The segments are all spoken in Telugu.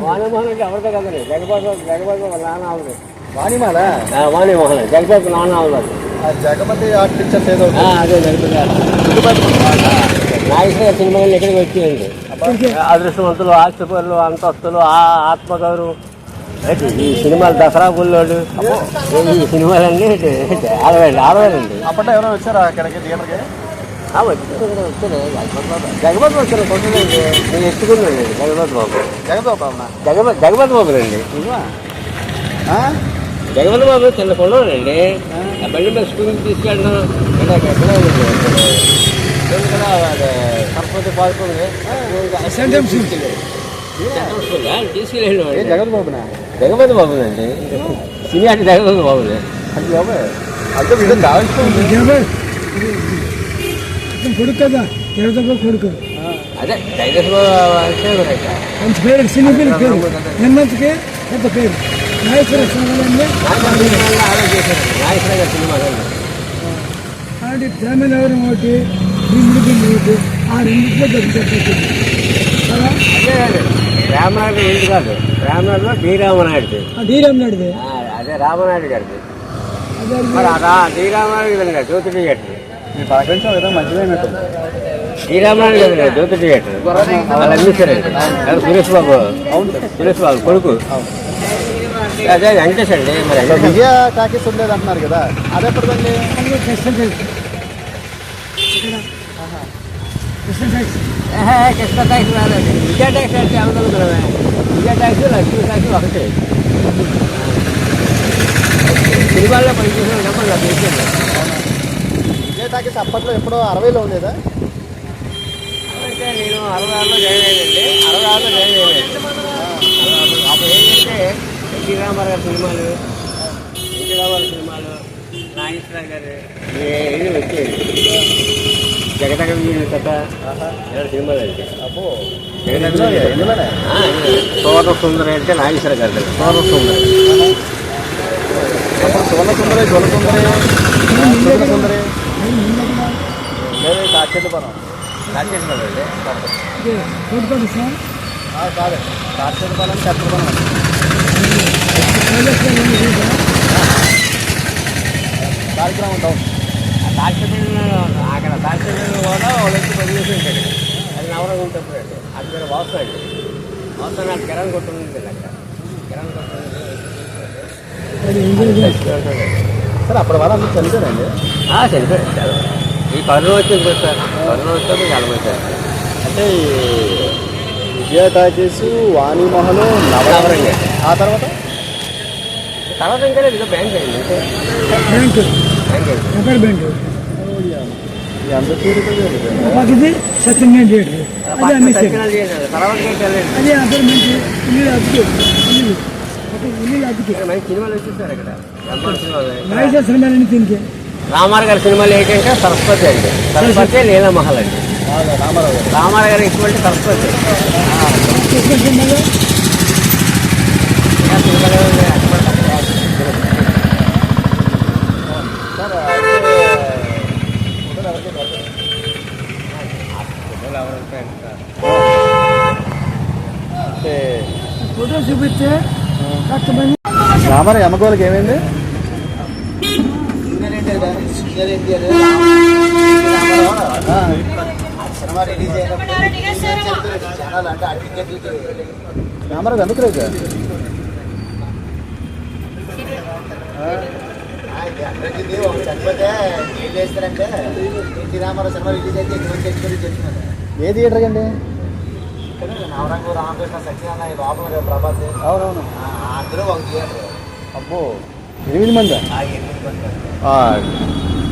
వాణిమోహన్ అంటే ఎవరితో కదండి జగబాబు జగబాబు నాన్న ఆవిడ వాణిమాల వాణిమోహన్ జగబాబు నాన్న ఆవిడ ఆ జగపతి ఆర్ట్ పిక్చర్స్ ఏదో అదే జరుగుతున్నారు నాగేశ్వర సినిమాలు ఎక్కడికి వచ్చేయండి అదృష్టవంతులు ఆస్తిపరులు అంతస్తులు ఆ ఆత్మగౌరవం ఈ సినిమాలు దసరా గుళ్ళోడు ఈ సినిమాలన్నీ ఆడవేండి ఆడవేనండి అప్పట్లో ఎవరైనా వచ్చారా అక్కడికి థియేటర్కి? జగపతి వచ్చారు కొట్టండి నేను ఎత్తుకున్నాండి జగపతి బాబు జగదోప అవునా జగపతి జగపతి బాబు రండి జగపతి బాబు చిన్న కొండవాడండి ఆ బండి మీద స్కూల్కి తీసుకెళ్ళడం ఇలా సరస్వతి పార్క్ ఉంది సెంట్రల్ స్కూల్ తీసుకెళ్ళాడు ఏ బాబునా జగపతి బాబు అండి సినీ అంటే జగపతి బాబునే అంటే బాబు అంటే వీళ్ళు కావాల్సి కొడుకు కదా దేవతప్ప కొడుకు అదే డైరెక్ట్ బాబు అంటే మరి మంచి పేరు సినీ పేరు పేరు నిన్నటికి పెద్ద పేరు నాగేశ్వర స్వామి నాగేశ్వర గారి సినిమా అలాంటి తెలంగాణ ఒకటి భీముడి బిల్లు ఒకటి ఆ రెండింటిలో దొరుకుతుంది కదా అదే రామనాయుడు ఇంటి కాదు రామనాయుడులో డి రామనాయుడు ఆ డీ రామనాయుడుది అదే రామనాయుడు గారిది అదే మరి అదా డి రామనాయుడు కదండి జ్యోతి థియేటర్ మీ పలకరించడం ఏదో మంచిదైనట్టు. కదండి జ్యోతి థియేటర్. వాళ్ళు అమ్మిస్తారండి అది సురేష్ బాబు. అవును సురేష్ బాబు కొడుకు. అదే వెంకటేష్ అండి. మరి విజయ టాకీస్ ఉండేది అంటున్నారు కదా అది ఎప్పటిదండి కృష్ణ ట్యాక్స్ రాదండి విజయ ట్యాక్స్ అంటే ఏమనుకున్నామే విజయ ట్యాక్స్ లక్ష్మీ ట్యాక్స్ ఒకటే. సినిమాల్లో పనిచేసిన డబ్బులు నాకు టాకీస్ అప్పట్లో ఎప్పుడో అరవైలో ఉండేదా? అంటే నేను అరవై ఆరులో జాయిన్ అయ్యానండి. అరవై ఆరులో జాయిన్ అయ్యాను. అప్పుడు ఏంటంటే ఎన్టీ రామారావు గారి సినిమాలు ఎన్టీ రామారావు సినిమాలు నాగేశ్వర గారు ఇది వచ్చేది జగదగ కథ ఇలాంటి సినిమాలు అంటే సోర సుందరి అంటే నాగేశ్వర గారు సోర సుందరి. సువర్ణ సుందరి జొల సుందరి. సుందరి. లేదు కాచేతపరం నాగేశ్వర గారు అండి కొడుకోండి సార్? కాదు. కాచేతపరం చత్రపరం కార్యక్రమం డౌన్. అక్కడ దాక్షిణ్యంలో కూడా వాళ్ళకి పనిచేసి ఉంటాడు అది నవరంగా ఉంటుంది అది పేరు వాసు అండి నాకు కిరణ్ కొట్టుంది అక్కడ కిరణ్ కొట్టుంది సార్ అప్పటి వరకు అందరూ చనిపోయారండి చనిపోయాడు ఈ కరోనా వచ్చింది సార్. కరోనా వచ్చాక చనిపోయారు అంటే ఈ విజయ టాకీస్ వాణిమోహన్ నవరంగా. ఆ తర్వాత? తర్వాత ఇంకా బ్యాంక్ అయింది ఇది సత్యనారాయణ థియేటర్ అది అది అపార్ట్మెంట్ ఇల్లు అద్దెకి. ఇల్లు. అద్దెకి. సినిమాలు వచ్చేసారు ఇక్కడ. బ్రహ్మాండ సినిమాలు. దీనికి. రామారావు గారి సినిమాలు ఏంటంటే సరస్వతి అండి. సరస్వతి లీలామహల్ అండి. రామారావు గారు రామారావు ఎక్కువ అంటే సరస్వతి. కృష్ణ సినిమాలో ఇంకా సినిమాలు ఉన్నాయి. ఎవరంటే ఇంకా అంటే రామారావు ఎందుకు సినిమా రిలీజ్ అయితే ఎటువంటి తెచ్చుకొని చెప్తున్నారు ఏ థియేటర్ అండి? నవరంగు రామకృష్ణ సత్యనారాయణ బాబు ప్రభాత్ అవునవును అందరూ ఒక థియేటర్. అబ్బో ఎనిమిది మంది? ఆ ఎనిమిది మంది.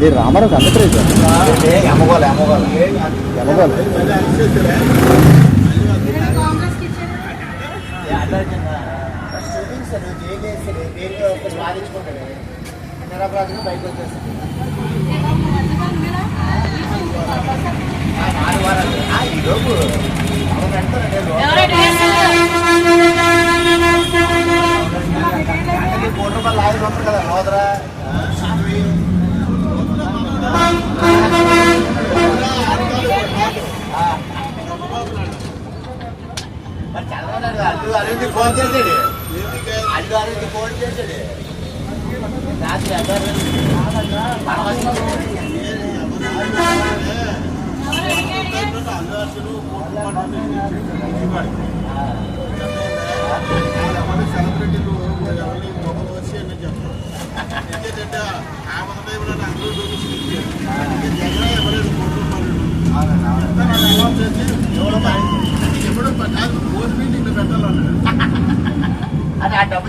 మీరు రామారావు ఎందుకు రేజా అమ్మగోలు అమ్మగోలు ఎమ్మగోళ్ళు చూపించాడు జైలు వేస్తాడు జైలు ఒక వాదించుకుంటాడు నిరపరాధిగా బయటకు వచ్చేస్తాడు ఆ, నాలుగు అరవింద్ ఫోన్ చేశాడు అల్లు అరవింద్ ఫోన్ చేశాడు రాత్రి అల్లు అర్జున్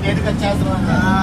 అది ఆ